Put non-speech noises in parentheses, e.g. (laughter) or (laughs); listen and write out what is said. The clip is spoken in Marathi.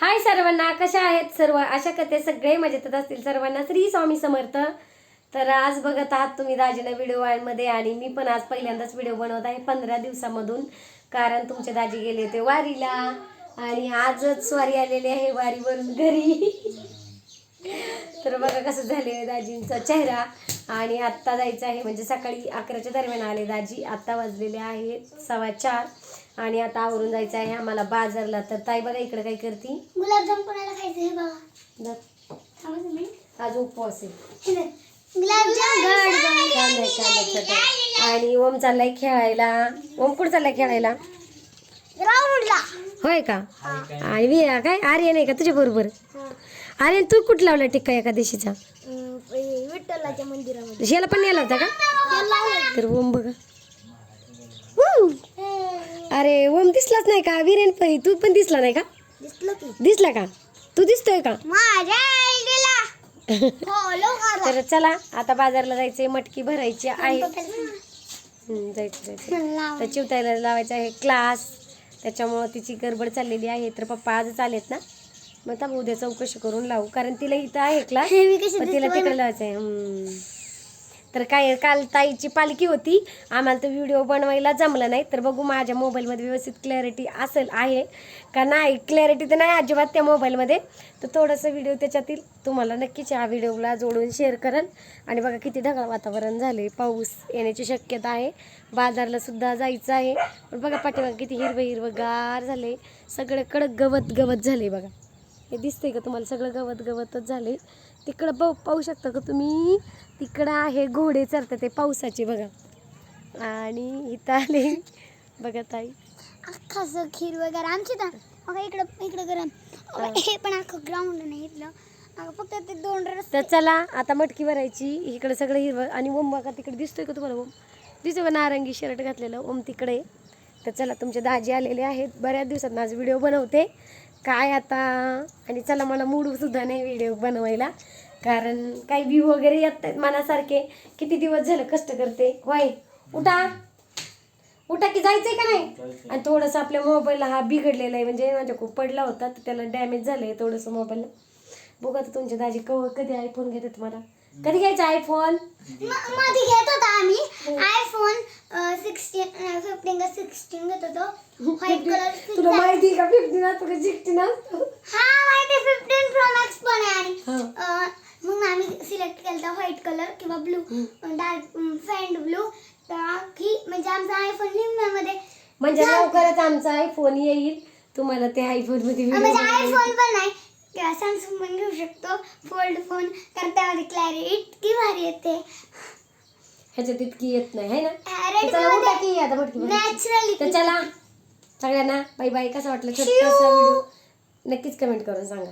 हाय सर्वांना कशा आहेत सर्व? अशा कथे सगळे मजेतच असतील सर्वांना. श्री स्वामी समर्थ. तर आज बघत आहात तुम्ही दाजीनं व्हिडिओमध्ये आणि मी पण आज पहिल्यांदाच व्हिडिओ बनवत आहे पंधरा दिवसामधून. कारण तुमचे दाजी गेले होते वारीला. आणि आजच स्वारी आलेली आहे वारीवरून घरी. तर बघा कसं झाले दाजींचा चेहरा. आणि आत्ता जायचं आहे. म्हणजे सकाळी अकराच्या दरम्यान आले दाजी. आत्ता वाजलेले आहेत सव्वा चार. आणि आता आवरून जायचं आहे आम्हाला बाजारला. तर ताई बघा इकडे काय करती. गुलाबजाम कोणाला खायचं हे बघा. आज उपवास आहे. आणि ओम चाललाय खेळायला. ओम कुठं चाललाय खेळायला? होय का? आणि काय? आर्यन आहे का तुझ्या बरोबर? आर्यन तू कुठं लावला टिक्का एकादशीचा विठ्ठलाच्या मंदिरामध्ये. याला पण नेला होता का? तर ओम बघा. अरे ओम दिसलाच नाही का? वीरेन पै तू पण दिसला नाही का? दिसलं की. दिसला का? तू दिसतोय का? तर चला आता बाजारला जायचंय मटकी भरायची आहे. जायचं जायचं. (laughs) तर चिवतायला लावायचं आहे क्लास त्याच्यामुळं तिची गडबड चाललेली आहे. तर पप्पा आजच आलेत ना? मग आता उद्या चौकशी करून लावू. कारण तिला इथं आहे क्लास मी कशी पण तिला तिकडे लावायचं आहे हम्म. तर काय काल ताईची पालखी होती. आम्हाला तर व्हिडिओ बनवायला जमलं नाही. तर बघू माझ्या मोबाईलमध्ये व्यवस्थित क्लॅरिटी असेल आहे का नाही? क्लॅरिटी तर नाही अजिबात त्या मोबाईलमध्ये तर थोडंसं व्हिडिओ त्याच्यातील तुम्हाला नक्कीच या व्हिडिओला जोडून शेअर करेल. आणि बघा किती ढगाळ वातावरण झाले पाऊस येण्याची शक्यता आहे. बाजारला सुद्धा जायचं आहे. पण बघा पाठीमागे किती हिरवं हिरवं गार झाले सगळं कडक गवत गवत झाले बघा. हे दिसतंय का तुम्हाला? सगळं गवत गवतच झाले तिकडं पाहू पाहू शकता का तुम्ही? तिकडं आहे घोडे चरतात ते पावसाचे बघा. आणि इथं आले. बघा ताई. अख्खा असं खीर वगैरे आमची तर अगं इकडं इकडं गरम हे. पण अख्खं ग्राउंड नाही इथलं. फक्त ते दोन रस्ते. तर चला आता मटकी भरायची. इकडे सगळं हिरवं. आणि ओम बघा तिकडे दिसतोय का तुम्हाला ओम? दिसतोय का? नारंगी शर्ट घातलेलं. ओम तिकडे. तर चला तुमचे दाजी आलेले आहेत. बऱ्याच दिवसात माझं व्हिडिओ बनवते. काय आता? आणि चला मला मूड सुद्धा नाही व्हिडिओ बनवायला. कारण काही व्ह्यू वगैरे येत आहेत मनासारखे. किती दिवस झालं कष्ट करते. होय उठा. उठा की जायचंय का नाही? आणि थोडंसं आपल्या मोबाईलला हा बिघडलेला आहे. म्हणजे माझ्या खूप पडला होता तर त्याला डॅमेज झालंय थोडंसं मोबाईलला बघा आता तुमच्या दाजी कव कधी आयफोन घेतात तुम्हाला कधी घ्यायचा आयफोनमध्ये घेत होता आम्ही. आयफोन सिक्स्टीन फिफ्टीन का सिक्स्टीन घेत होतो व्हाईट तुला कलर माहिती का फिफ्टीन असतो का सिक्स्टीन असतो? हा माहिती फिफ्टीन प्रो मॅक्स पण आहे. आणि. अं, मग आम्ही सिलेक्ट केला होता व्हाईट कलर किंवा ब्लू डार्क फेंड ब्लू तर की म्हणजे आमचा आयफोन निम्म्यामध्ये म्हणजे लवकरच आमचा आयफोन येईल. तुम्हाला ते आयफोनमध्ये video म्हणजे आयफोन पण नाही सॅमसंग पण घेऊ शकतो. फोल्ड फोन तर त्यामध्ये क्लॅरिटी इतकी भारी येते. ह्याच्यात इतकी येत नाही है ना? तर चला उठा मध्ये की आता मटकी भरायची. तर चला सगळ्यांना बाय बाय कसं वाटलं? छोटासा व्हिडिओ. नक्कीच कमेंट करून सांगा.